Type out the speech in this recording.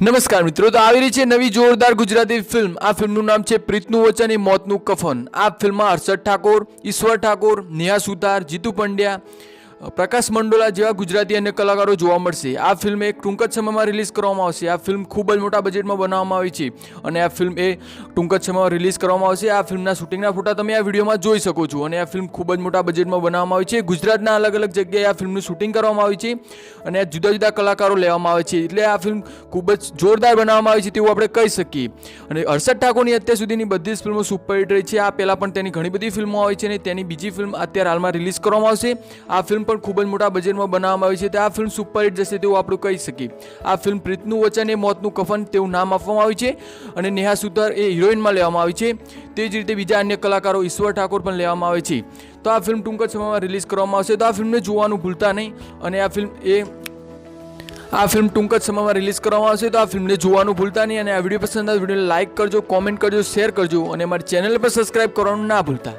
નમસ્કાર મિત્રો, તો આવી રહી છે નવી જોરદાર ગુજરાતી ફિલ્મ. આ ફિલ્મનું નામ છે પ્રીતનું વચન એ મોતનું કફન. આ ફિલ્મમાં હર્ષદ ઠાકોર, ઈશ્વર ઠાકોર, નેહા સુતાર, જીતુ પંડ્યા પ્રકાશ મંડોલા જેવા ગુજરાતી અન્ય કલાકારો જોવા મળશે. આ ફિલ્મ એક ટૂંક જ સમયમાં રિલીઝ કરવામાં આવશે. આ ફિલ્મ ખૂબ જ મોટા બજેટમાં બનાવવામાં આવી છે અને આ ફિલ્મ એ ટૂંક જ સમયમાં રિલીઝ કરવામાં આવશે. આ ફિલ્મના શૂટિંગના ફોટા તમે આ વિડીયોમાં જોઈ શકો છો અને આ ફિલ્મ ખૂબ જ મોટા બજેટમાં બનાવવામાં આવી છે. ગુજરાતના અલગ અલગ જગ્યાએ આ ફિલ્મનું શૂટિંગ કરવામાં આવી છે અને આ જુદા જુદા કલાકારો લેવામાં આવે છે. એટલે આ ફિલ્મ ખૂબ જ જોરદાર બનાવવામાં આવી છે તેવું આપણે કહી શકીએ. અને હર્ષદ ઠાકોરની અત્યાર સુધીની બધી જ ફિલ્મો સુપરહિટ રહી છે. આ પહેલાં પણ તેની ઘણી બધી ફિલ્મો આવી છે અને તેની બીજી ફિલ્મ અત્યારે હાલમાં રિલીઝ કરવામાં આવશે. આ ફિલ્મ પણ ખૂબ જ મોટા બજેટમાં બનાવવામાં આવી છે તે આ ફિલ્મ સુપરહિટ જશે તેવું આપણે કહી શકીએ. આ ફિલ્મ પ્રીતનું વચન એ મોતનું કફન તેવું નામ આપવામાં આવ્યું છે અને નેહા સુતાર એ હિરોઈનમાં લેવામાં આવી છે. તે જ રીતે બીજા અન્ય કલાકારો ઈશ્વર ઠાકોર પણ લેવામાં આવે છે. તો આ ફિલ્મ ટૂંક જ સમયમાં રિલીઝ કરવામાં આવશે. તો આ ફિલ્મને જોવાનું ભૂલતા નહીં અને આ ફિલ્મ એ આ ફિલ્મ ટૂંક જ સમયમાં રિલીઝ કરવામાં આવશે. તો આ ફિલ્મને જોવાનું ભૂલતા નહીં અને આ વીડિયો પસંદ આવે વિડીયોને લાઇક કરજો કોમેન્ટ કરજો શેર કરજો અને મારી ચેનલ પર સબસ્ક્રાઇબ કરવાનું ના ભૂલતા.